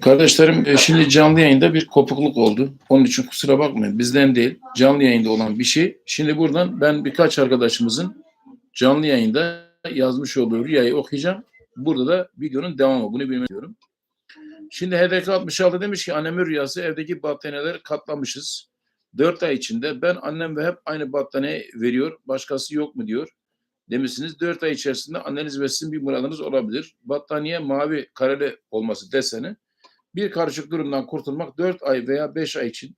Kardeşlerim e, şimdi canlı yayında bir kopukluk oldu. Onun için kusura bakmayın. Bizden değil. Canlı yayında olan bir şey. Şimdi buradan ben birkaç arkadaşımızın canlı yayında yazmış olduğu rüyayı okuyacağım. Burada da videonun devamı. Bunu bilmek istiyorum. Şimdi HDK 66 demiş ki annemin rüyası evdeki battaniyeleri katlamışız. 4 ay içinde ben annem ve hep aynı battaniye veriyor. Başkası yok mu diyor. Demişsiniz 4 ay içerisinde anneniz ve sizin bir muradınız olabilir. Battaniye mavi kareli olması deseni bir karışık durumdan kurtulmak 4 ay veya 5 ay için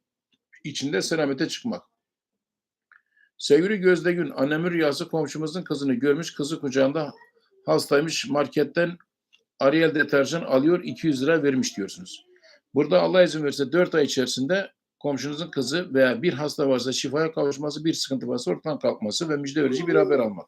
içinde selamete çıkmak. Sevgili Gözde Gün, annemin rüyası komşumuzun kızını görmüş, kızı kucağında hastaymış, marketten Ariel deterjan alıyor, 200 lira vermiş diyorsunuz. Burada Allah izin verirse 4 ay içerisinde komşunuzun kızı veya bir hasta varsa şifaya kavuşması, bir sıkıntı varsa ortadan kalkması ve müjde verici bir haber almak.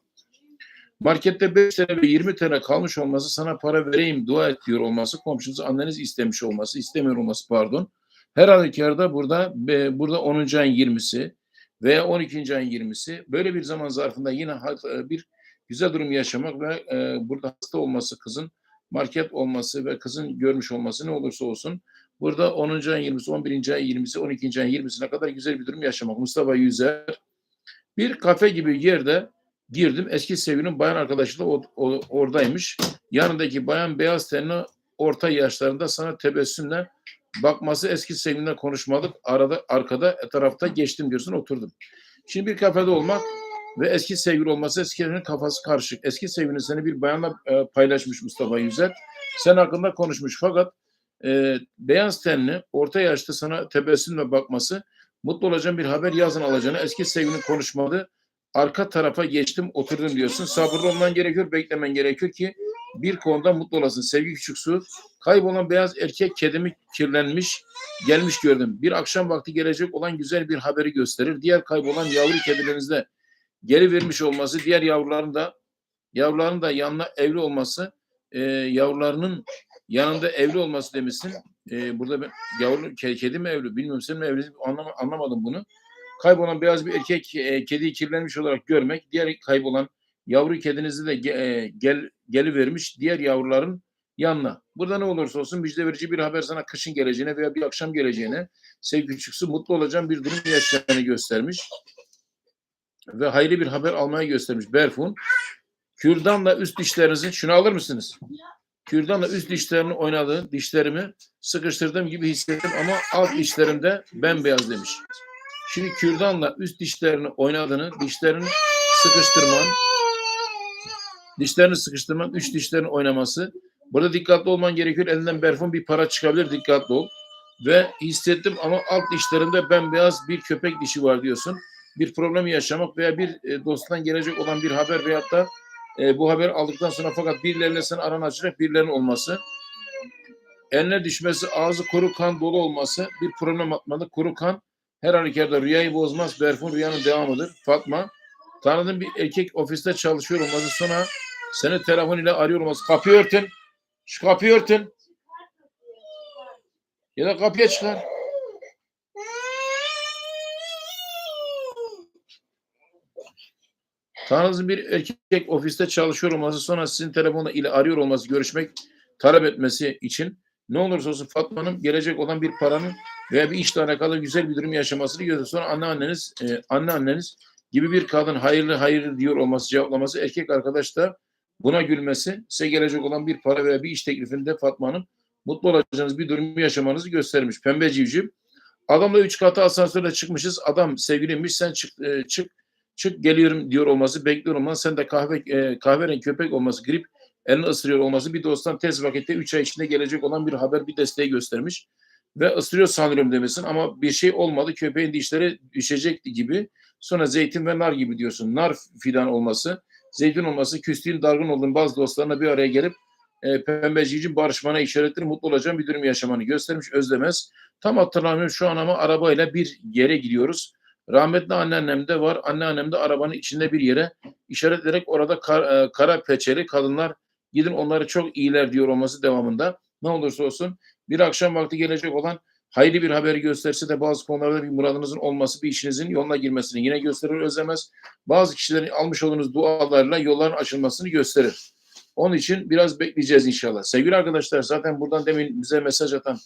Markette 5 TL ve 20 TL kalmış olması, sana para vereyim, dua et diyor olması, komşunuzu anneniz istemiş olması, istemiyor olması pardon. Her halükarda burada e, burada 10. ayın 20'si veya 12. ayın 20'si böyle bir zaman zarfında yine ha- bir güzel durum yaşamak ve e, burada hasta olması kızın market olması ve kızın görmüş olması ne olursa olsun burada 10. ayın 20'si, 11. ayın 20'si, 12. ayın 20'sine kadar güzel bir durum yaşamak. Mustafa Yüzer bir kafe gibi yerde girdim. Eski sevgilinin bayan arkadaşı da oradaymış. Yanındaki bayan beyaz tenli orta yaşlarında sana tebessümle bakması eski sevgilinle konuşmadık. Arada arkada tarafta geçtim diyorsun oturdum. Şimdi bir kafede olmak ve eski sevgili olması eski sevgilinin kafası karışık. Eski sevgilin seni bir bayanla e, paylaşmış Mustafa Yüzer. Sen hakkında konuşmuş fakat e, beyaz tenli orta yaşta sana tebessümle bakması mutlu olacağın bir haber yazın alacağını eski sevgilinin konuşmadı arka tarafa geçtim oturdum diyorsun. Sabırlı olman gerekiyor, beklemen gerekiyor ki bir konuda mutlu olasın. Sevgi küçük su. Kaybolan beyaz erkek kedimi kirlenmiş, gelmiş gördüm. Bir akşam vakti gelecek olan güzel bir haberi gösterir. Diğer kaybolan yavru kedilerinizde geri vermiş olması, diğer yavruların da yavruların da yanına evli olması, e, yavrularının yanında evli olması demişsin. E, burada ben, yavru ke- kedi mi evli bilmiyorum sen mi evli anlama, anlamadım bunu kaybolan beyaz bir erkek e, kediyi kirlenmiş olarak görmek, diğer kaybolan yavru kedinizi de ge, e, gel gelivermiş diğer yavruların yanına. Burada ne olursa olsun müjde verici bir haber sana kışın geleceğine veya bir akşam geleceğine sevgi küçüksü mutlu olacağın bir durum yaşayacağını göstermiş. Ve hayırlı bir haber almaya göstermiş Berfun. Kürdanla üst dişlerinizin şunu alır mısınız? Kürdanla üst dişlerini oynadı, dişlerimi sıkıştırdığım gibi hissettim ama alt dişlerimde bembeyaz demiş. Şimdi kürdanla üst dişlerini oynadığını, dişlerini sıkıştırman, dişlerini sıkıştırman, üç dişlerin oynaması. Burada dikkatli olman gerekiyor. Elinden berfun bir para çıkabilir. Dikkatli ol. Ve hissettim ama alt dişlerimde bembeyaz bir köpek dişi var diyorsun. Bir problemi yaşamak veya bir e, dosttan gelecek olan bir haber veyahut da e, bu haber aldıktan sonra fakat birileriyle sen aran açacak birilerinin olması. Eline düşmesi, ağzı kuru kan dolu olması, bir problem atmadı. Kuru kan her halükarda rüyayı bozmaz. Berfun rüyanın devamıdır. Fatma, tanıdığın bir erkek ofiste çalışıyor olması sonra seni telefon ile arıyor olması. Kapıyı örtün. Şu kapıyı örtün. Ya da kapıya çıkar. Tanıdığınız bir erkek ofiste çalışıyor olması sonra sizin telefonla ile arıyor olması, görüşmek, talep etmesi için ne olursa olsun Fatma'nın gelecek olan bir paranın veya bir işle alakalı güzel bir durum yaşamasını görüyor. Sonra anneanneniz, e, anneanneniz gibi bir kadın hayırlı hayırlı diyor olması, cevaplaması, erkek arkadaş da buna gülmesi, size gelecek olan bir para veya bir iş teklifinde Fatma'nın mutlu olacağınız bir durumu yaşamanızı göstermiş. Pembe civciv. Adamla üç katı asansörle çıkmışız. Adam sevgiliymiş. Sen çık, e, çık, çık geliyorum diyor olması, bekliyor olması. Sen de kahve, e, kahverengi köpek olması, grip elini ısırıyor olması bir dosttan tez vakitte 3 ay içinde gelecek olan bir haber, bir desteği göstermiş. Ve ısırıyor sanıyorum demesin ama bir şey olmadı. Köpeğin dişleri düşecekti gibi. Sonra zeytin ve nar gibi diyorsun. Nar fidan olması, zeytin olması, küstüğün, dargın olduğun bazı dostlarına bir araya gelip e, pembeciğin barışmana işaretleri mutlu olacağın bir durum yaşamanı göstermiş. Özlemez. Tam hatırlamıyorum şu an ama arabayla bir yere gidiyoruz. Rahmetli anneannem de var. Anneannem de arabanın içinde bir yere işaretleyerek orada kar- e, kara peçeli kadınlar gidin onları çok iyiler diyor olması devamında. Ne olursa olsun bir akşam vakti gelecek olan hayırlı bir haberi gösterse de bazı konularda bir muradınızın olması bir işinizin yoluna girmesini yine gösterir özlemez. Bazı kişilerin almış olduğunuz dualarla yolların açılmasını gösterir. Onun için biraz bekleyeceğiz inşallah. Sevgili arkadaşlar zaten buradan demin bize mesaj atan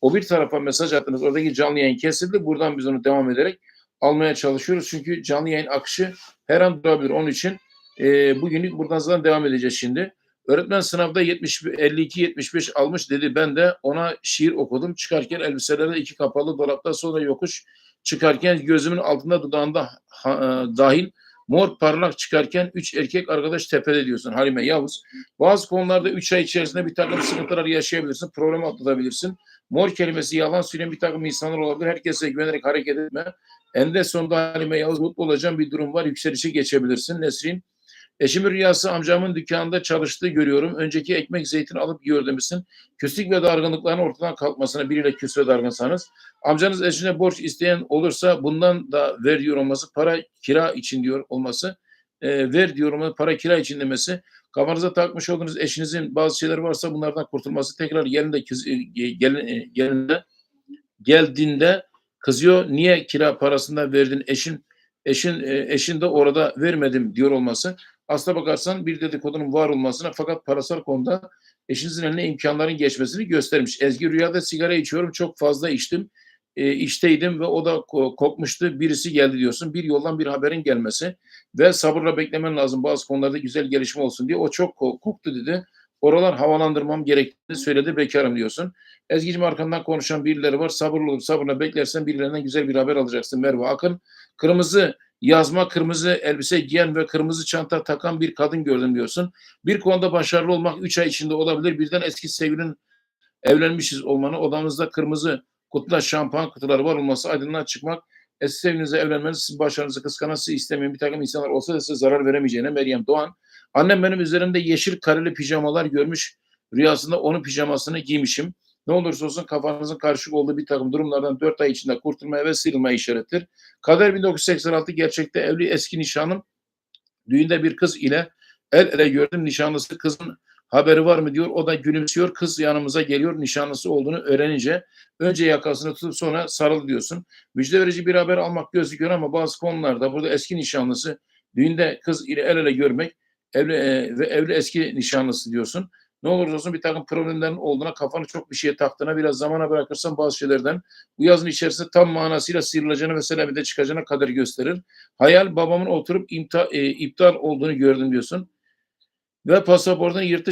o bir tarafa mesaj attınız. Oradaki canlı yayın kesildi. Buradan biz onu devam ederek almaya çalışıyoruz. Çünkü canlı yayın akışı her an durabilir. Onun için e, bugünlük buradan zaten devam edeceğiz şimdi. Öğretmen sınavda 70 52 75 almış dedi. Ben de ona şiir okudum. Çıkarken elbiselerde iki kapalı dolapta sonra yokuş çıkarken gözümün altında dudağında ha, e, dahil mor parlak çıkarken üç erkek arkadaş tepede diyorsun Halime Yavuz. Bazı konularda üç ay içerisinde bir takım sıkıntılar yaşayabilirsin. Problem atlatabilirsin. Mor kelimesi yalan söyleyen bir takım insanlar olabilir. Herkese güvenerek hareket etme. Eninde sonunda Halime Yavuz mutlu olacağın bir durum var. Yükselişe geçebilirsin. Nesrin Eşimin rüyası amcamın dükkanında çalıştığı görüyorum. Önceki ekmek zeytin alıp demişsin. Küslük ve dargınlıkların ortadan kalkmasına biriyle küs ve dargınsanız. Amcanız eşine borç isteyen olursa bundan da ver diyor olması. Para kira için diyor olması. E, ver diyor olması. Para kira için demesi. Kafanıza takmış olduğunuz eşinizin bazı şeyler varsa bunlardan kurtulması. Tekrar gelinde, kız, e, gelin, gelinde geldiğinde kızıyor. Niye kira parasından verdin eşin? Eşin, e, eşin de orada vermedim diyor olması. Aslına bakarsan bir dedikodunun var olmasına fakat parasal konuda eşinizin eline imkanların geçmesini göstermiş. Ezgi rüyada sigara içiyorum çok fazla içtim. E, işteydim ve o da kopmuştu. Birisi geldi diyorsun. Bir yoldan bir haberin gelmesi ve sabırla beklemen lazım. Bazı konularda güzel gelişme olsun diye. O çok koptu dedi. Oralar havalandırmam gerektiğini söyledi. Bekarım diyorsun. Ezgi'cim arkandan konuşan birileri var. Sabırlı olup sabırla beklersen birilerinden güzel bir haber alacaksın. Merve Akın. Kırmızı yazma kırmızı elbise giyen ve kırmızı çanta takan bir kadın gördüm diyorsun. Bir konuda başarılı olmak 3 ay içinde olabilir. Birden eski sevgilinin evlenmişiz olmanı, odamızda kırmızı kutular, şampuan kutuları var olması, aydınlığa çıkmak, eski sevgilinizle evlenmeniz, sizin başarınızı kıskanan, sizi istemeyen bir takım insanlar olsa da size zarar veremeyeceğine Meryem Doğan. Annem benim üzerimde yeşil kareli pijamalar görmüş, rüyasında onun pijamasını giymişim. Ne olursa olsun kafanızın karışık olduğu bir takım durumlardan 4 ay içinde kurtulmaya ve sıyrılmaya işarettir. Kader 1986 gerçekte evli eski nişanım düğünde bir kız ile el ele gördüm. Nişanlısı kızın haberi var mı diyor. O da gülümsüyor. Kız yanımıza geliyor. Nişanlısı olduğunu öğrenince önce yakasını tutup sonra sarıl diyorsun. Müjde verici bir haber almak gözüküyor ama bazı konularda burada eski nişanlısı düğünde kız ile el ele görmek evli e, ve evli eski nişanlısı diyorsun ne olursa olsun bir takım problemlerin olduğuna kafanı çok bir şeye taktığına biraz zamana bırakırsan bazı şeylerden bu yazın içerisinde tam manasıyla sıyrılacağını ve selamete çıkacağına kadar gösterir. Hayal babamın oturup imta, e, iptal olduğunu gördüm diyorsun. Ve pasaportun yırtı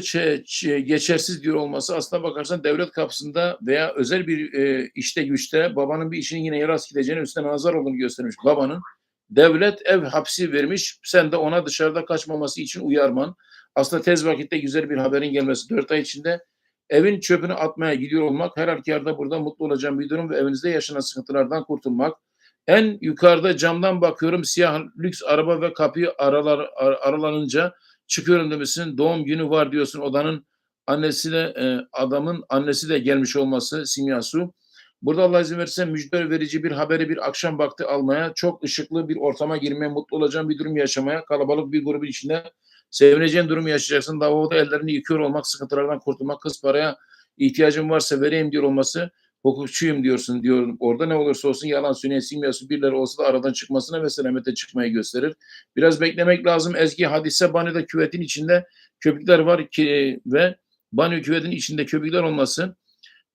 geçersiz diyor olması aslına bakarsan devlet kapısında veya özel bir e, işte güçte babanın bir işinin yine rast gideceğini üstüne nazar olduğunu göstermiş. Babanın devlet ev hapsi vermiş sen de ona dışarıda kaçmaması için uyarman aslında tez vakitte güzel bir haberin gelmesi. Dört ay içinde evin çöpünü atmaya gidiyor olmak, her halükarda burada mutlu olacağım bir durum ve evinizde yaşanan sıkıntılardan kurtulmak. En yukarıda camdan bakıyorum siyah lüks araba ve kapıyı aralar, ar, aralanınca çıkıyorum demişsin. Doğum günü var diyorsun odanın annesi de e, adamın annesi de gelmiş olması Simyasu. Burada Allah izin verirse müjde verici bir haberi bir akşam vakti almaya, çok ışıklı bir ortama girmeye, mutlu olacağım bir durum yaşamaya, kalabalık bir grubun içinde Sevineceğin durumu yaşayacaksın. Davada ellerini yıkıyor olmak, sıkıntılardan kurtulmak, kız paraya ihtiyacın varsa vereyim diyor olması, hukukçuyum diyorsun diyor. Orada ne olursa olsun yalan söyleyen simyası birileri olsa da aradan çıkmasına ve selamete çıkmayı gösterir. Biraz beklemek lazım. Ezgi hadise banyoda küvetin içinde köpükler var ki ve banyo küvetin içinde köpükler olması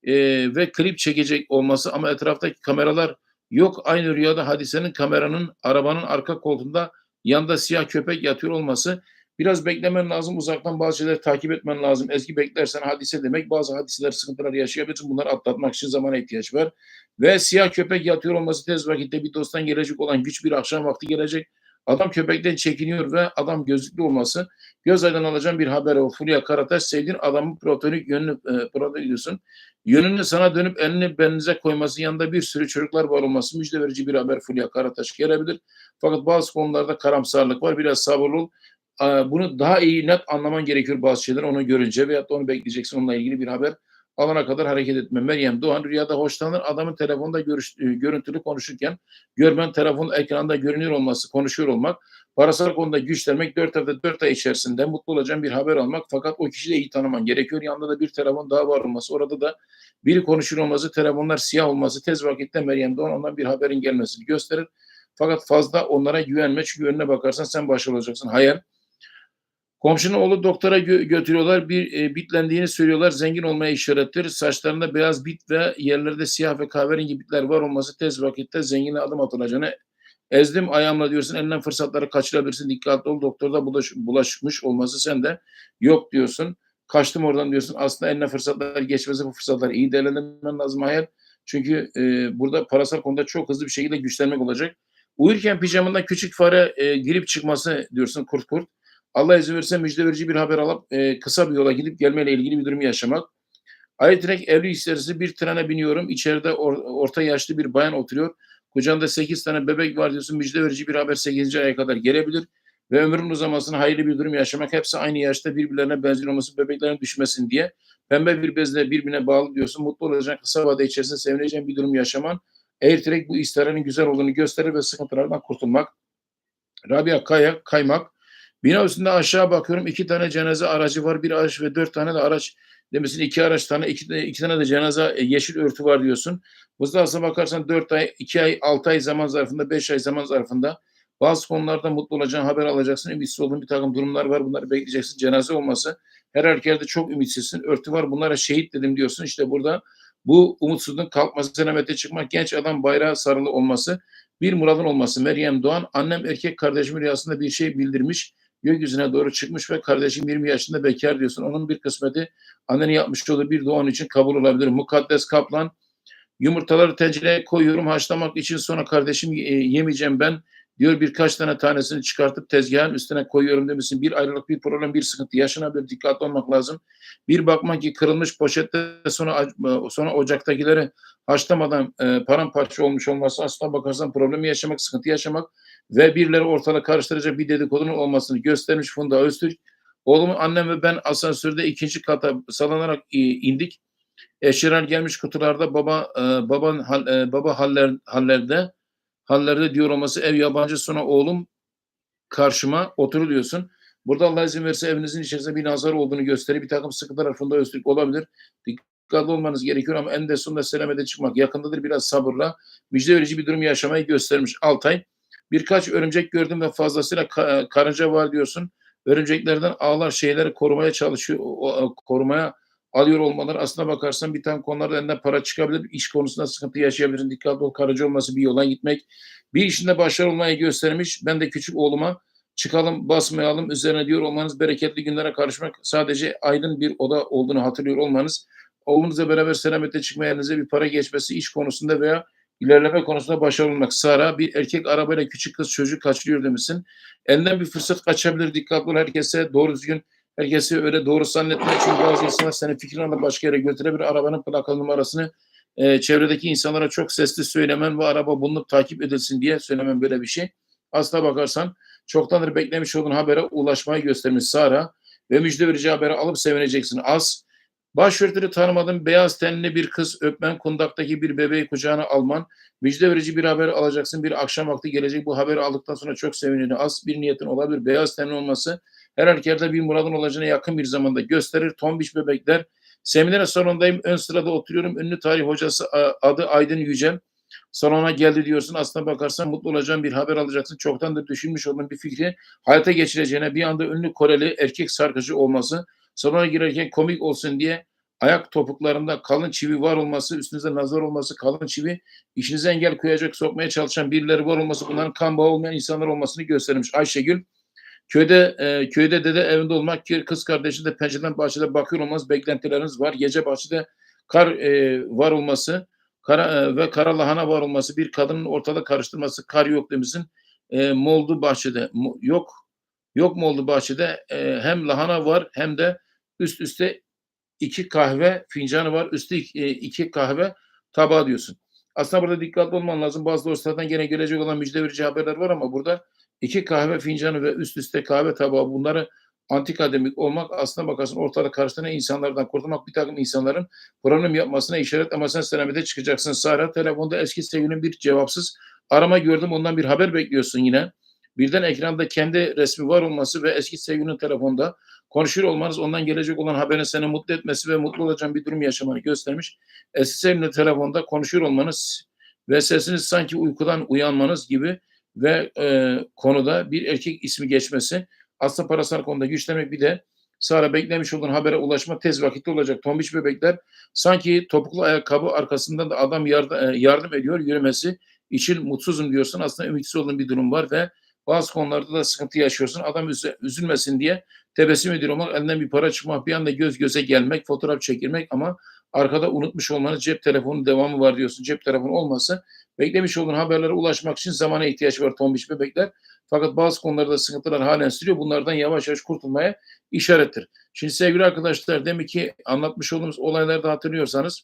e, ve klip çekecek olması ama etraftaki kameralar yok. Aynı rüyada hadisenin kameranın arabanın arka koltuğunda yanında siyah köpek yatıyor olması Biraz beklemen lazım. Uzaktan bazı şeyleri takip etmen lazım. Eski beklersen hadise demek. Bazı hadiseler, sıkıntılar yaşayabilirsin. Bunları atlatmak için zamana ihtiyaç var. Ve siyah köpek yatıyor olması tez vakitte bir dosttan gelecek olan güç bir akşam vakti gelecek. Adam köpekten çekiniyor ve adam gözlüklü olması göz aydın alacağım bir haber o. Fulya Karataş sevdiğin adamın protonik yönünü e, protonik Yönünü sana dönüp elini belinize koyması yanında bir sürü çocuklar var olması müjde verici bir haber Fulya Karataş gelebilir. Fakat bazı konularda karamsarlık var. Biraz sabırlı ol bunu daha iyi net anlaman gerekiyor bazı şeyler onu görünce veyahut da onu bekleyeceksin onunla ilgili bir haber alana kadar hareket etme. Meryem Doğan rüyada hoşlanır. Adamın telefonda görüş, e, görüntülü konuşurken görmen telefon ekranda görünüyor olması, konuşuyor olmak, parasal konuda güçlenmek, dört hafta dört ay içerisinde mutlu olacağın bir haber almak fakat o kişiyi de iyi tanıman gerekiyor. Yanında da bir telefon daha var olması, orada da biri konuşur olması, telefonlar siyah olması, tez vakitte Meryem Doğan ondan bir haberin gelmesini gösterir. Fakat fazla onlara güvenme çünkü önüne bakarsan sen başarılı olacaksın. Hayal. Komşunun oğlu doktora gö- götürüyorlar. Bir e, bitlendiğini söylüyorlar. Zengin olmaya işarettir. Saçlarında beyaz bit ve yerlerde siyah ve kahverengi bitler var olması tez vakitte zengine adım atılacağını ezdim ayağımla diyorsun. Elinden fırsatları kaçırabilirsin. Dikkatli ol. Doktorda bulaş, bulaşmış olması sen de yok diyorsun. Kaçtım oradan diyorsun. Aslında eline fırsatlar geçmesi bu fırsatları iyi değerlendirmen lazım hayal. Çünkü e, burada parasal konuda çok hızlı bir şekilde güçlenmek olacak. Uyurken pijamında küçük fare e, girip çıkması diyorsun kurt kurt. Allah izin verirse müjde verici bir haber alıp e, kısa bir yola gidip gelmeyle ilgili bir durum yaşamak. Ayet evli içerisi bir trene biniyorum. İçeride or, orta yaşlı bir bayan oturuyor. Kucağında 8 tane bebek var diyorsun. Müjde verici bir haber 8. aya kadar gelebilir. Ve ömrün uzamasına hayırlı bir durum yaşamak. Hepsi aynı yaşta birbirlerine benzer olması, bebeklerin düşmesin diye. Pembe bir bezle birbirine bağlı diyorsun. Mutlu olacak kısa vade içerisinde sevineceğin bir durum yaşaman. Airtrack bu istiharenin güzel olduğunu gösterir ve sıkıntılardan kurtulmak. Rabia Kaya, Kaymak. Bina üstünde aşağı bakıyorum. iki tane cenaze aracı var. Bir araç ve dört tane de araç demesin iki araç tane iki, iki tane de cenaze e, yeşil örtü var diyorsun. Buzda aslına bakarsan dört ay, iki ay, altı ay zaman zarfında, beş ay zaman zarfında bazı konularda mutlu olacağın haber alacaksın. Ümitsiz olduğun bir takım durumlar var. Bunları bekleyeceksin. Cenaze olması. Her halükarda çok ümitsizsin. Örtü var. Bunlara şehit dedim diyorsun. İşte burada bu umutsuzluğun kalkması, selamete çıkmak, genç adam bayrağı sarılı olması, bir muradın olması. Meryem Doğan, annem erkek kardeşimin rüyasında bir şey bildirmiş gökyüzüne doğru çıkmış ve kardeşim 20 yaşında bekar diyorsun. Onun bir kısmeti annenin yapmış olduğu bir doğan için kabul olabilir. Mukaddes Kaplan yumurtaları tencereye koyuyorum haşlamak için sonra kardeşim e, yemeyeceğim ben diyor birkaç tane tanesini çıkartıp tezgahın üstüne koyuyorum demişsin. Bir ayrılık, bir problem, bir sıkıntı yaşanabilir. Dikkatli olmak lazım. Bir bakmak ki kırılmış poşette sonra sonra ocaktakileri haşlamadan e, paramparça olmuş olması aslında bakarsan problemi yaşamak, sıkıntı yaşamak ve birileri ortalığı karıştıracak bir dedikodunun olmasını göstermiş Funda Öztürk. Oğlum annem ve ben asansörde ikinci kata salanarak e, indik. Eşyalar gelmiş kutularda baba e, baban hal, e, baba haller hallerde hallerde diyor olması ev yabancı sonra oğlum karşıma otur diyorsun. Burada Allah izin verirse evinizin içerisinde bir nazar olduğunu gösterir. Bir takım sıkıntılar Funda Öztürk olabilir. Dikkatli olmanız gerekiyor ama en de sonunda selamete çıkmak yakındadır. Biraz sabırla müjde verici bir durum yaşamayı göstermiş Altay. Birkaç örümcek gördüm ve fazlasıyla ka- karınca var diyorsun. Örümceklerden ağlar şeyleri korumaya çalışıyor, korumaya alıyor olmaları aslına bakarsan bir tane konularda elinden para çıkabilir. iş konusunda sıkıntı yaşayabilirsin. Dikkatli ol karıcı olması bir yola gitmek. Bir işinde başarılı olmayı göstermiş. Ben de küçük oğluma çıkalım basmayalım üzerine diyor olmanız bereketli günlere karışmak sadece aydın bir oda olduğunu hatırlıyor olmanız oğlunuzla beraber selamette çıkmaya elinize bir para geçmesi iş konusunda veya ilerleme konusunda başarılı olmak. Sara bir erkek arabayla küçük kız çocuk kaçırıyor demişsin. Elinden bir fırsat kaçabilir. Dikkatli ol herkese doğru düzgün herkesi öyle doğru zannetme. Çünkü bazı insanlar senin fikrini başka yere götürebilir. Arabanın plaka numarasını e, çevredeki insanlara çok sesli söylemen ve araba bulunup takip edilsin diye söylemen böyle bir şey. Asla bakarsan çoktandır beklemiş olduğun habere ulaşmayı göstermiş Sara ve müjde verici haberi alıp sevineceksin. Az Başörtülü tanımadığın beyaz tenli bir kız öpmen, kundaktaki bir bebeği kucağına alman, müjde verici bir haber alacaksın. Bir akşam vakti gelecek bu haberi aldıktan sonra çok seviniyor. Az bir niyetin olabilir. Beyaz tenli olması her halükarda bir muradın olacağına yakın bir zamanda gösterir. Tombiş bebekler. Seminer salonundayım. Ön sırada oturuyorum. Ünlü tarih hocası adı Aydın Yücel. Salona geldi diyorsun. Aslına bakarsan mutlu olacağın bir haber alacaksın. Çoktan da düşünmüş olduğun bir fikri hayata geçireceğine bir anda ünlü Koreli erkek sarkıcı olması salona girerken komik olsun diye ayak topuklarında kalın çivi var olması, üstünüzde nazar olması, kalın çivi, işinize engel koyacak, sokmaya çalışan birileri var olması, bunların kan bağı olmayan insanlar olmasını göstermiş Ayşegül. Köyde e, köyde dede evinde olmak, kız kardeşi de pencereden bahçede bakıyor olmaz beklentileriniz var. Gece bahçede kar e, var olması kara, e, ve kara lahana var olması, bir kadının ortada karıştırması, kar yok demişsin. E, moldu bahçede, mo, yok yok mu oldu bahçede? E, hem lahana var hem de üst üste iki kahve fincanı var. Üstü e, iki kahve tabağı diyorsun. Aslında burada dikkatli olman lazım. Bazı dostlardan gene gelecek olan müjde verici haberler var ama burada iki kahve fincanı ve üst üste kahve tabağı bunları antikademik olmak aslına bakarsın ortada karşısına insanlardan kurtulmak bir takım insanların problem yapmasına işaret ama sen selamete çıkacaksın. Sara telefonda eski sevgilinin bir cevapsız arama gördüm ondan bir haber bekliyorsun yine. Birden ekranda kendi resmi var olması ve eski sevgilinin telefonda konuşuyor olmanız ondan gelecek olan haberin seni mutlu etmesi ve mutlu olacağın bir durum yaşamanı göstermiş. Eski telefonda konuşuyor olmanız ve sesiniz sanki uykudan uyanmanız gibi ve e, konuda bir erkek ismi geçmesi aslında parasal konuda güçlenmek bir de Sara beklemiş olduğun habere ulaşma tez vakitte olacak. Tombiç bebekler sanki topuklu ayakkabı arkasından da adam yardım, yardım ediyor yürümesi için mutsuzum diyorsun. Aslında ümitsiz olduğun bir durum var ve bazı konularda da sıkıntı yaşıyorsun. Adam üzülmesin diye tebessüm ediyor olmak, elinden bir para çıkmak, bir anda göz göze gelmek, fotoğraf çekilmek ama arkada unutmuş olmanız cep telefonu devamı var diyorsun. Cep telefonu olmasa beklemiş olduğun haberlere ulaşmak için zamana ihtiyaç var tombiş bebekler. Fakat bazı konularda sıkıntılar halen sürüyor. Bunlardan yavaş yavaş kurtulmaya işarettir. Şimdi sevgili arkadaşlar demek ki anlatmış olduğumuz olaylarda hatırlıyorsanız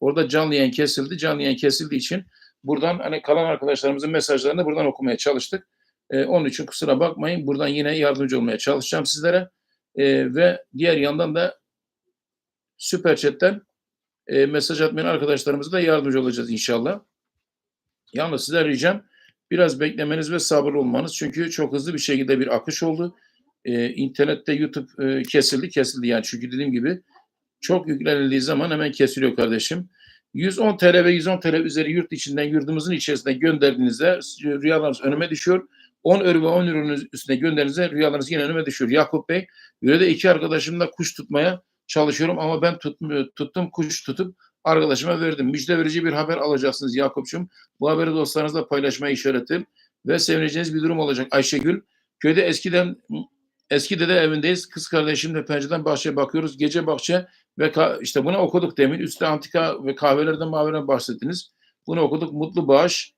orada canlı yayın kesildi. Canlı yayın kesildiği için buradan hani kalan arkadaşlarımızın mesajlarını buradan okumaya çalıştık. Ee, onun için kusura bakmayın. Buradan yine yardımcı olmaya çalışacağım sizlere. Ee, ve diğer yandan da Süper Chat'ten e, mesaj atmayan arkadaşlarımıza da yardımcı olacağız inşallah. Yalnız size ricam biraz beklemeniz ve sabırlı olmanız. Çünkü çok hızlı bir şekilde bir akış oldu. Ee, internette YouTube e, kesildi kesildi yani çünkü dediğim gibi çok yüklenildiği zaman hemen kesiliyor kardeşim. 110 TL ve 110 TL üzeri yurt içinden yurdumuzun içerisinde gönderdiğinizde rüyalarınız önüme düşüyor. 10 euro ve 10 euronun üstüne gönderdiğinizde rüyalarınız yine önüme düşüyor. Yakup Bey, yörede iki arkadaşımla kuş tutmaya çalışıyorum ama ben tutmuyor, tuttum kuş tutup arkadaşıma verdim. Müjde verici bir haber alacaksınız Yakup'cum. Bu haberi dostlarınızla paylaşmaya işaretim ve sevineceğiniz bir durum olacak. Ayşegül, köyde eskiden eski dede evindeyiz. Kız kardeşimle pencereden bahçeye bakıyoruz. Gece bahçe ve işte bunu okuduk demin. Üstte antika ve kahvelerden mavilerden bahsettiniz. Bunu okuduk. Mutlu bağış.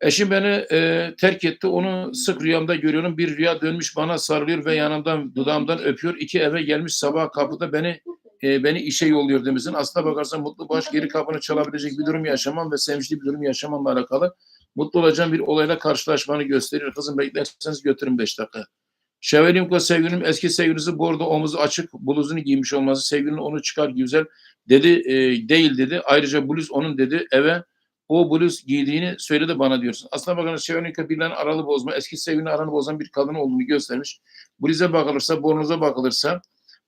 Eşim beni e, terk etti. Onu sık rüyamda görüyorum. Bir rüya dönmüş bana sarılıyor ve yanımdan dudağımdan öpüyor. İki eve gelmiş sabah kapıda beni e, beni işe yolluyor demişsin. Aslına bakarsan mutlu baş geri kapını çalabilecek bir durum yaşamam ve sevinçli bir durum yaşamamla alakalı mutlu olacağım bir olayla karşılaşmanı gösteriyor. Kızım beklerseniz götürün 5 dakika. Şevelimko sevgilinin eski sevgilisi bordo omuzu açık bluzunu giymiş olması sevgilinin onu çıkar güzel dedi e, değil dedi. Ayrıca bluz onun dedi eve o bluz giydiğini söyledi bana diyorsun. Aslına bakarsanız Şevelimko birilerinin aralı bozma eski sevgilinin aranı bozan bir kadın olduğunu göstermiş. Bluze bakılırsa bornoza bakılırsa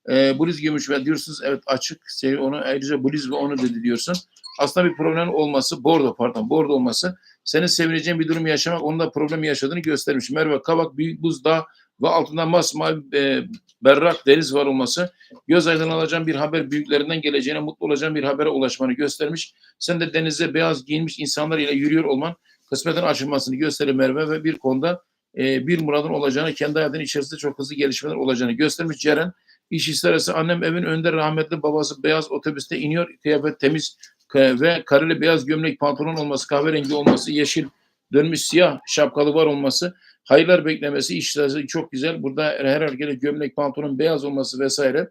e, bluz giymiş ve diyorsunuz evet açık sev onu ayrıca bluz ve onu dedi diyorsun. Aslında bir problem olması bordo pardon bordo olması senin sevineceğin bir durum yaşamak onun da problem yaşadığını göstermiş. Merve Kabak büyük buzdağı ve altında masmavi e, berrak deniz var olması göz aydınlanacağın bir haber büyüklerinden geleceğine mutlu olacağın bir habere ulaşmanı göstermiş. Sen de denize beyaz giyinmiş insanlar ile yürüyor olman kısmetin açılmasını gösterir Merve ve bir konuda e, bir muradın olacağını kendi hayatının içerisinde çok hızlı gelişmeler olacağını göstermiş. Ceren iş isterse annem evin önünde rahmetli babası beyaz otobüste iniyor kıyafet temiz ve kareli beyaz gömlek pantolon olması kahverengi olması yeşil dönmüş siyah şapkalı var olması hayırlar beklemesi işleri çok güzel. Burada her erkeğe gömlek pantolon beyaz olması vesaire.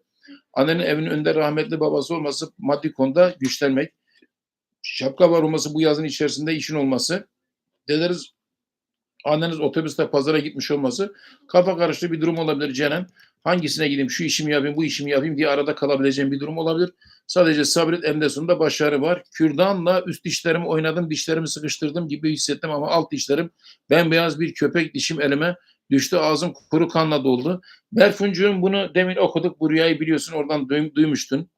Annenin evinin önünde rahmetli babası olması maddi konuda güçlenmek. Şapka var olması bu yazın içerisinde işin olması. Dederiz anneniz otobüste pazara gitmiş olması kafa karıştı bir durum olabilir Ceren. Hangisine gideyim şu işimi yapayım bu işimi yapayım diye arada kalabileceğim bir durum olabilir. Sadece sabret eninde sonunda başarı var. Kürdanla üst dişlerimi oynadım dişlerimi sıkıştırdım gibi hissettim ama alt dişlerim bembeyaz bir köpek dişim elime düştü. Ağzım kuru kanla doldu. Berfuncuğum bunu demin okuduk. Bu rüyayı biliyorsun oradan duy- duymuştun.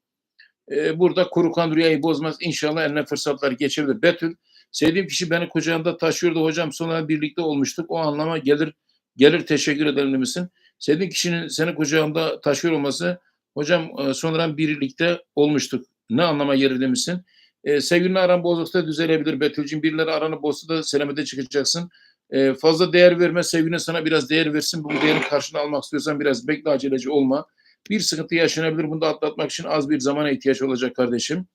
Ee, burada kuru kan rüyayı bozmaz. İnşallah eline fırsatlar geçebilir. Betül sevdiğim kişi beni kucağında taşıyordu hocam. Sonra birlikte olmuştuk. O anlama gelir gelir teşekkür ederim misin? Sevdiğin kişinin seni kucağında taşıyor olması hocam e, sonradan birlikte olmuştuk. Ne anlama gelir demişsin? E, sevgilinin aran bozuksa düzelebilir Betül'cüğüm. Birileri aranı bozsa da selamete çıkacaksın. E, fazla değer verme, sevgilin sana biraz değer versin. Bu değerin karşılığını almak istiyorsan biraz bekle aceleci olma. Bir sıkıntı yaşanabilir. Bunu da atlatmak için az bir zamana ihtiyaç olacak kardeşim.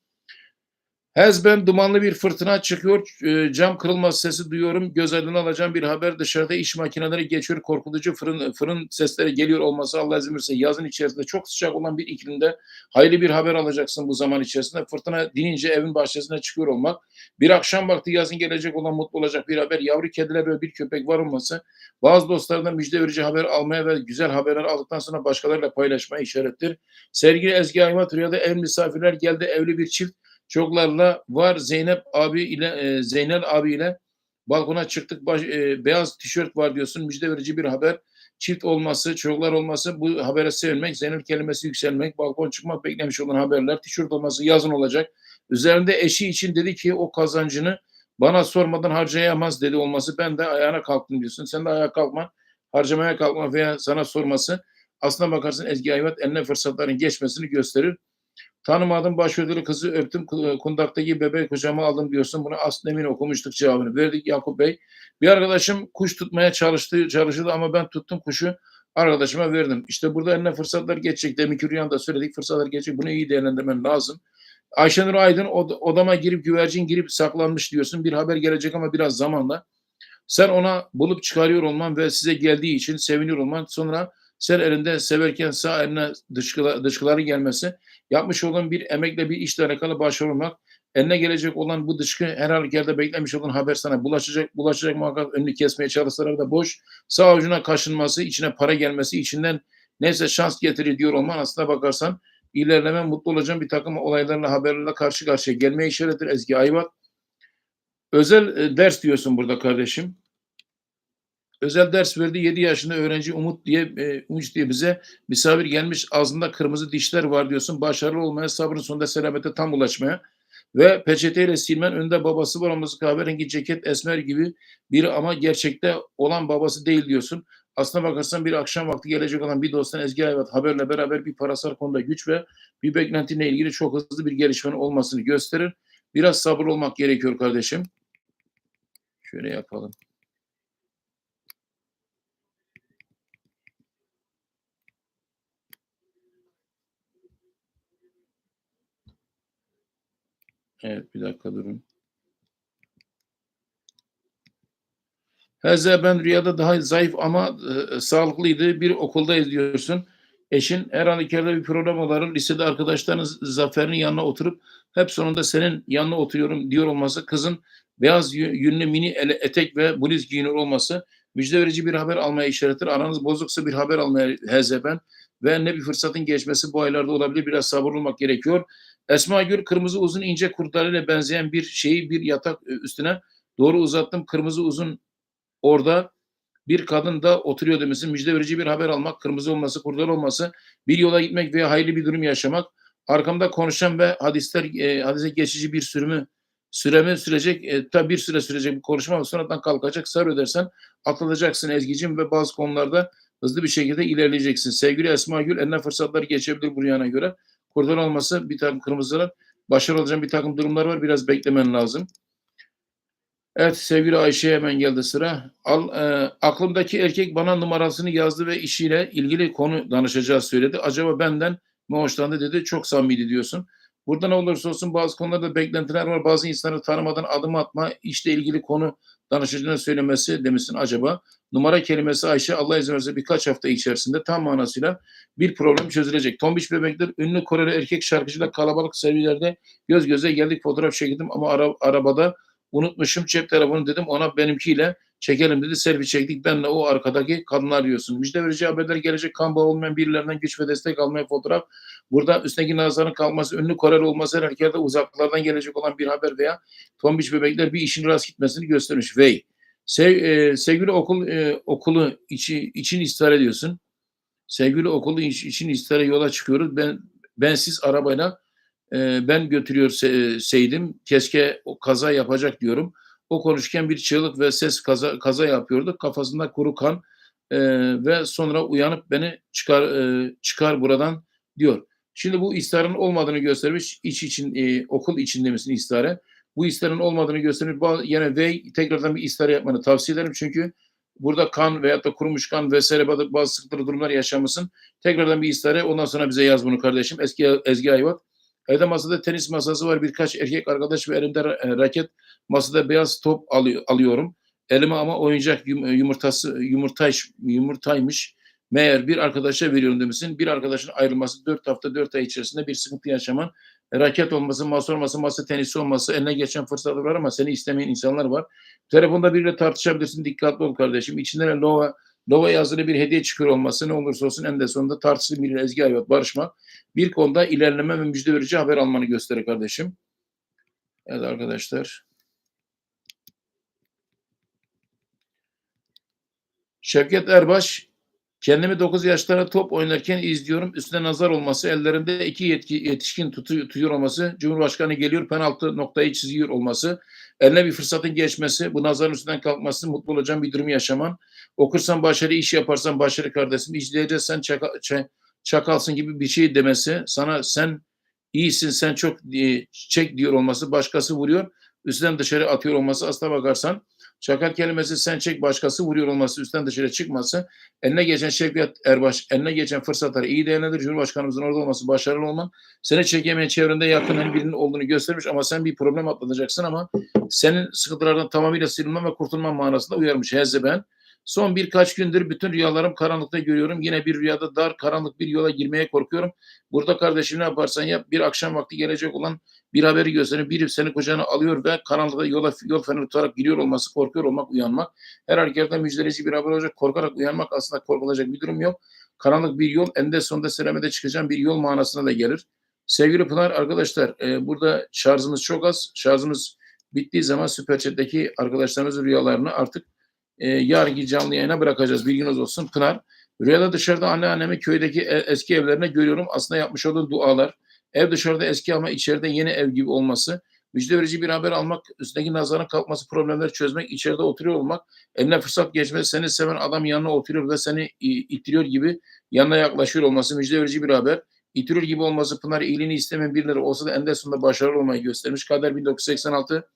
Hezben dumanlı bir fırtına çıkıyor. E, cam kırılmaz sesi duyuyorum. Göz aydın alacağım bir haber. Dışarıda iş makineleri geçiyor. Korkutucu fırın, fırın sesleri geliyor olması Allah izin verirse yazın içerisinde çok sıcak olan bir iklimde hayırlı bir haber alacaksın bu zaman içerisinde. Fırtına dinince evin bahçesine çıkıyor olmak. Bir akşam vakti yazın gelecek olan mutlu olacak bir haber. Yavru kediler ve bir köpek var olması. Bazı dostlardan müjde verici haber almaya ve güzel haberler aldıktan sonra başkalarıyla paylaşmaya işarettir. Sevgili Ezgi Aymat rüyada ev misafirler geldi. Evli bir çift çocuklarla var Zeynep abi ile e, Zeynel abi ile balkona çıktık baş, e, beyaz tişört var diyorsun. Müjde verici bir haber. Çift olması çocuklar olması bu habere sevinmek Zeynel kelimesi yükselmek balkon çıkmak beklemiş olan haberler tişört olması yazın olacak. Üzerinde eşi için dedi ki o kazancını bana sormadan harcayamaz dedi olması. Ben de ayağına kalktım diyorsun. Sen de ayağa kalkma harcamaya kalkma veya sana sorması aslına bakarsın Ezgi Ayvat eline fırsatların geçmesini gösterir Tanımadım başörtülü kızı öptüm kundaktaki bebek kucağıma aldım diyorsun. Bunu aslında emin okumuştuk cevabını. Verdik Yakup Bey. Bir arkadaşım kuş tutmaya çalıştı, çalıştı ama ben tuttum kuşu arkadaşıma verdim. İşte burada eline fırsatlar geçecek. Deminki rüyanda söyledik fırsatlar geçecek. Bunu iyi değerlendirmen lazım. Ayşenur Aydın od odama girip güvercin girip saklanmış diyorsun. Bir haber gelecek ama biraz zamanla. Sen ona bulup çıkarıyor olman ve size geldiği için seviniyor olman sonra sen elinde severken sağ eline dışkıla, dışkıları gelmesi, yapmış olduğun bir emekle bir işle alakalı başvurmak, eline gelecek olan bu dışkı her halükarda beklemiş olan haber sana bulaşacak, bulaşacak muhakkak. Önünü kesmeye çalışsalar da boş, sağ ucuna kaşınması, içine para gelmesi, içinden neyse şans getirir diyor olman aslına bakarsan ilerleme mutlu olacağın bir takım olaylarla haberlerle karşı karşıya gelmeye işarettir. Ezgi Ayvat. Özel e, ders diyorsun burada kardeşim özel ders verdi 7 yaşında öğrenci Umut diye e, Umut diye bize misafir gelmiş ağzında kırmızı dişler var diyorsun. Başarılı olmaya sabrın sonunda selamete tam ulaşmaya ve peçeteyle silmen önünde babası var olması kahverengi ceket esmer gibi biri ama gerçekte olan babası değil diyorsun. Aslına bakarsan bir akşam vakti gelecek olan bir dosttan Ezgi Ayvat haberle beraber bir parasal konuda güç ve bir beklentiyle ilgili çok hızlı bir gelişmenin olmasını gösterir. Biraz sabır olmak gerekiyor kardeşim. Şöyle yapalım. Evet bir dakika durun. Heze ben rüyada daha zayıf ama e, sağlıklıydı. Bir okulda izliyorsun. Eşin her halükarda bir program oların lisede arkadaşların Zafer'in yanına oturup hep sonunda senin yanına oturuyorum diyor olması kızın beyaz yünlü mini ele, etek ve bluz giyiniyor olması müjde verici bir haber almaya işarettir. Aranız bozuksa bir haber almaya hezeben ve ne bir fırsatın geçmesi bu aylarda olabilir. Biraz sabırlı olmak gerekiyor. Esma Gül kırmızı uzun ince kurtlarıyla benzeyen bir şeyi bir yatak e, üstüne doğru uzattım. Kırmızı uzun orada bir kadın da oturuyor demesin. Müjde verici bir haber almak, kırmızı olması, kurdal olması, bir yola gitmek veya hayırlı bir durum yaşamak. Arkamda konuşan ve hadisler e, hadise geçici bir sürümü süremi sürecek, e, tabi bir süre sürecek bir konuşma ve sonradan kalkacak. Sar ödersen atılacaksın Ezgi'cim ve bazı konularda hızlı bir şekilde ilerleyeceksin. Sevgili Esma Gül eline fırsatlar geçebilir bu yana göre. Kordon olması bir takım kırmızıların başarılı olacağın bir takım durumlar var. Biraz beklemen lazım. Evet sevgili Ayşe hemen geldi sıra. Al, e, aklımdaki erkek bana numarasını yazdı ve işiyle ilgili konu danışacağı söyledi. Acaba benden mi hoşlandı dedi. Çok samimiydi diyorsun. Burada ne olursa olsun bazı konularda beklentiler var. Bazı insanları tanımadan adım atma, işle ilgili konu danışacağını söylemesi demişsin acaba. Numara kelimesi Ayşe Allah izin verirse birkaç hafta içerisinde tam manasıyla bir problem çözülecek. Tombiş Bebekler ünlü Koreli erkek şarkıcıyla kalabalık seviyelerde göz göze geldik fotoğraf çekildim ama ara, arabada unutmuşum cep telefonu dedim ona benimkiyle çekelim dedi. Selfie çektik. Benle o arkadaki kadınlar diyorsun. Müjde verici haberler gelecek. Kan bağı olmayan birilerinden güç ve destek almaya fotoğraf. Burada üstündeki nazarın kalması, ünlü Koreli olması her yerde uzaklardan gelecek olan bir haber veya tombiş bebekler bir işin rast gitmesini göstermiş. Vey. Sev, e, sevgili okul e, okulu içi, için istihar ediyorsun. Sevgili okulu iç, için istihare yola çıkıyoruz. Ben bensiz arabayla e, ben götürüyor se, Seydim. Keşke o kaza yapacak diyorum. O konuşurken bir çığlık ve ses kaza, kaza yapıyordu. Kafasında kuru kan e, ve sonra uyanıp beni çıkar e, çıkar buradan diyor. Şimdi bu istiharın olmadığını göstermiş. iç için e, okul içinde misin istihare? Bu istiharın olmadığını göstermiş. Yine ve tekrardan bir istihare yapmanı tavsiye ederim. Çünkü burada kan veyahut da kurumuş kan vesaire bazı sıkıntılı durumlar yaşamışsın. Tekrardan bir istihare ondan sonra bize yaz bunu kardeşim. Eski Ezgi Ayvat. Evde masada tenis masası var. Birkaç erkek arkadaş ve elimde e, raket. Masada beyaz top alıyor, alıyorum. Elime ama oyuncak yum- yumurtası yumurtaymış, yumurtaymış. Meğer bir arkadaşa veriyorum demişsin. Bir arkadaşın ayrılması 4 hafta 4 ay içerisinde bir sıkıntı yaşaman. Raket olması, masa olması, masa tenisi olması, eline geçen fırsatlar var ama seni istemeyen insanlar var. Telefonda biriyle tartışabilirsin. Dikkatli ol kardeşim. İçinden de Lova, Lova yazılı bir hediye çıkıyor olması ne olursa olsun en de sonunda tartışılı bir ezgi hayat barışma. Bir konuda ilerleme ve müjde verici haber almanı gösterir kardeşim. Evet arkadaşlar. Şevket Erbaş Kendimi 9 yaşlarında top oynarken izliyorum. Üstüne nazar olması, ellerinde iki yetki, yetişkin tutu, tutuyor olması, Cumhurbaşkanı geliyor penaltı noktayı çiziyor olması, eline bir fırsatın geçmesi, bu nazarın üstünden kalkması, mutlu olacağın bir durum yaşaman. Okursan başarı, iş yaparsan başarı kardeşim. İzleyeceksen çaka, ç- çakalsın gibi bir şey demesi, sana sen iyisin, sen çok e, çek diyor olması, başkası vuruyor, üstten dışarı atıyor olması aslına bakarsan Çakal kelimesi sen çek başkası vuruyor olması, üstten dışarı çıkması, eline geçen Şevket Erbaş, eline geçen fırsatları iyi değerlendir. Cumhurbaşkanımızın orada olması, başarılı olman, seni çekemeyen çevrende yakının birinin olduğunu göstermiş ama sen bir problem atlatacaksın ama senin sıkıntılardan tamamıyla sıyrılman ve kurtulman manasında uyarmış Hezze ben. Son birkaç gündür bütün rüyalarım karanlıkta görüyorum. Yine bir rüyada dar, karanlık bir yola girmeye korkuyorum. Burada kardeşim ne yaparsan yap. Bir akşam vakti gelecek olan bir haberi gösterin. Biri seni kucağına alıyor ve karanlıkta yola yol feneri tutarak giriyor olması, korkuyor olmak, uyanmak. Her harekatta müjdeleyici bir haber olacak. Korkarak uyanmak aslında korkulacak bir durum yok. Karanlık bir yol, eninde sonunda selamete çıkacağım bir yol manasına da gelir. Sevgili Pınar arkadaşlar, e, burada şarjımız çok az. Şarjımız bittiği zaman Süper Chat'teki arkadaşlarımızın rüyalarını artık e, yarınki canlı yayına bırakacağız. Bilginiz olsun Pınar. Rüyada dışarıda anneannemi köydeki e- eski evlerine görüyorum. Aslında yapmış olduğu dualar. Ev dışarıda eski ama içeride yeni ev gibi olması. Müjde verici bir haber almak, üstündeki nazarın kalkması, problemleri çözmek, içeride oturuyor olmak, eline fırsat geçmesi, seni seven adam yanına oturuyor ve seni ittiriyor gibi yanına yaklaşıyor olması müjde verici bir haber. İttiriyor gibi olması Pınar iyiliğini istemeyen birileri olsa da eninde sonunda başarılı olmayı göstermiş. Kader 1986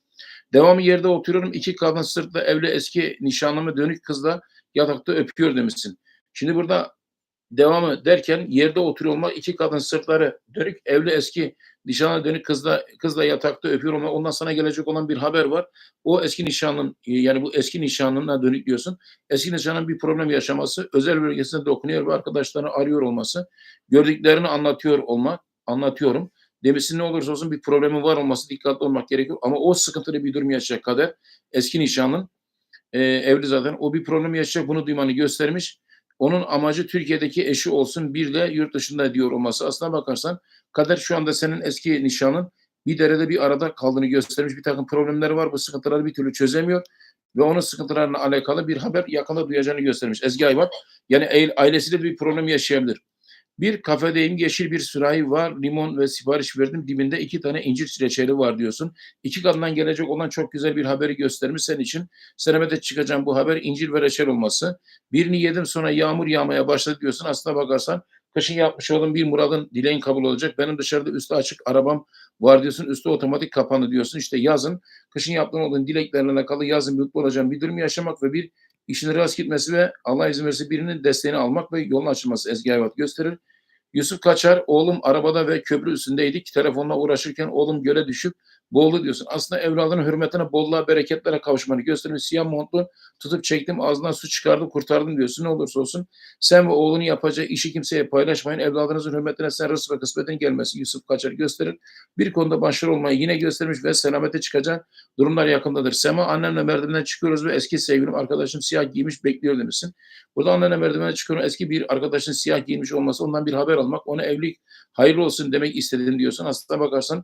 Devamı yerde oturuyorum. iki kadın sırtla evli eski nişanlımı dönük kızla yatakta öpüyor demişsin. Şimdi burada devamı derken yerde oturuyor olmak iki kadın sırtları dönük evli eski nişanlı dönük kızla kızla yatakta öpüyor olmak ondan sana gelecek olan bir haber var. O eski nişanlın yani bu eski nişanlına dönük diyorsun. Eski nişanın bir problem yaşaması, özel bölgesinde dokunuyor ve arkadaşlarını arıyor olması, gördüklerini anlatıyor olmak, anlatıyorum. Demişsin ne olursa olsun bir problemi var olması dikkatli olmak gerekiyor. Ama o sıkıntılı bir durum yaşayacak kadar eski nişanlın e, evli zaten o bir problem yaşayacak bunu duymanı göstermiş. Onun amacı Türkiye'deki eşi olsun bir de yurt dışında diyor olması. Aslına bakarsan kader şu anda senin eski nişanın bir derede bir arada kaldığını göstermiş. Bir takım problemleri var. Bu sıkıntıları bir türlü çözemiyor. Ve onun sıkıntılarına alakalı bir haber yakında duyacağını göstermiş. Ezgi Aybat yani aile- ailesiyle bir problem yaşayabilir. Bir kafedeyim yeşil bir sürahi var limon ve sipariş verdim dibinde iki tane incir reçeli var diyorsun. İki kadından gelecek olan çok güzel bir haberi göstermiş senin için. Senemete çıkacağım bu haber incir ve reçel olması. Birini yedim sonra yağmur yağmaya başladı diyorsun. Aslına bakarsan kışın yapmış olduğun bir muradın dileğin kabul olacak. Benim dışarıda üstü açık arabam var diyorsun. Üstü otomatik kapandı diyorsun. İşte yazın kışın yaptığın olduğun dileklerle alakalı yazın mutlu olacağın bir durum yaşamak ve bir işin rast gitmesi ve Allah izin verirse birinin desteğini almak ve yolun açılması Ezgi gösterir. Yusuf Kaçar, oğlum arabada ve köprü üstündeydik. Telefonla uğraşırken oğlum göle düşüp boğuldu diyorsun. Aslında evladının hürmetine, bolluğa, bereketlere kavuşmanı göstermiş. Siyah montlu tutup çektim, ağzından su çıkardım, kurtardım diyorsun. Ne olursa olsun sen ve oğlunun yapacağı işi kimseye paylaşmayın. Evladınızın hürmetine sen rızık ve kısmetin gelmesi Yusuf Kaçar gösterir. Bir konuda başarılı olmayı yine göstermiş ve selamete çıkacak durumlar yakındadır. Sema annemle merdivenden çıkıyoruz ve eski sevgilim arkadaşım siyah giymiş bekliyor demişsin. Burada annene merdivene çıkıyorum. Eski bir arkadaşın siyah giymiş olması ondan bir haber almak, ona evlilik hayırlı olsun demek istedim diyorsun. Aslında bakarsan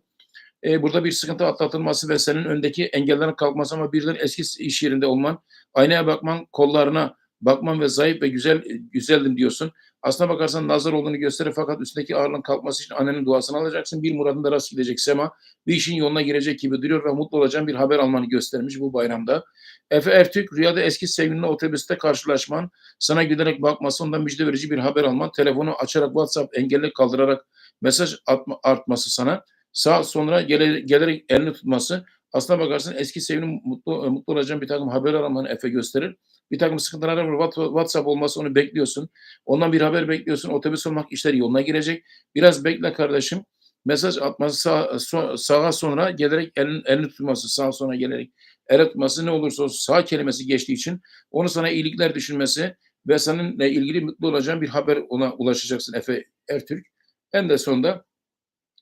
e, burada bir sıkıntı atlatılması ve senin öndeki engellerin kalkması ama birden eski iş yerinde olman, aynaya bakman, kollarına bakman ve zayıf ve güzel güzeldim diyorsun. Aslına bakarsan nazar olduğunu gösterir fakat üstündeki ağırlığın kalkması için annenin duasını alacaksın. Bir muradın da rast gidecek Sema. Bir işin yoluna girecek gibi duruyor ve mutlu olacağın bir haber almanı göstermiş bu bayramda. Efe Ertürk rüyada eski sevgilinle otobüste karşılaşman, sana gülerek bakması, ondan müjde verici bir haber alman, telefonu açarak WhatsApp engelli kaldırarak mesaj atma, artması sana, sağ sonra gele, gelerek elini tutması, aslına bakarsın eski sevgilinin mutlu, mutlu olacağın bir takım haber almanı Efe gösterir. Bir takım sıkıntılar var. WhatsApp olması onu bekliyorsun. Ondan bir haber bekliyorsun. Otobüs olmak işler yoluna girecek. Biraz bekle kardeşim. mesaj atması sağ, sağa sonra gelerek elin, elini tutması sağa sonra gelerek ele tutması ne olursa olsun sağ kelimesi geçtiği için onu sana iyilikler düşünmesi ve seninle ilgili mutlu olacağın bir haber ona ulaşacaksın Efe Ertürk. En de sonunda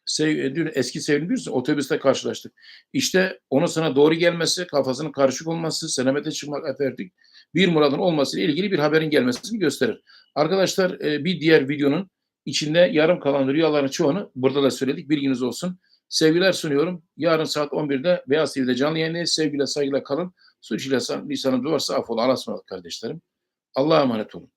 sev, dün eski sevgilim diyorsun otobüste karşılaştık. İşte onun sana doğru gelmesi, kafasının karışık olması, selamete çıkmak Ertürk bir muradın olmasıyla ilgili bir haberin gelmesini gösterir. Arkadaşlar e, bir diğer videonun içinde yarım kalan rüyaların çoğunu burada da söyledik. Bilginiz olsun. Sevgiler sunuyorum. Yarın saat 11'de Beyaz TV'de canlı yayındayız. Sevgiyle saygıyla kalın. Suç ile lisanımız varsa affola. Allah'a kardeşlerim. Allah'a emanet olun.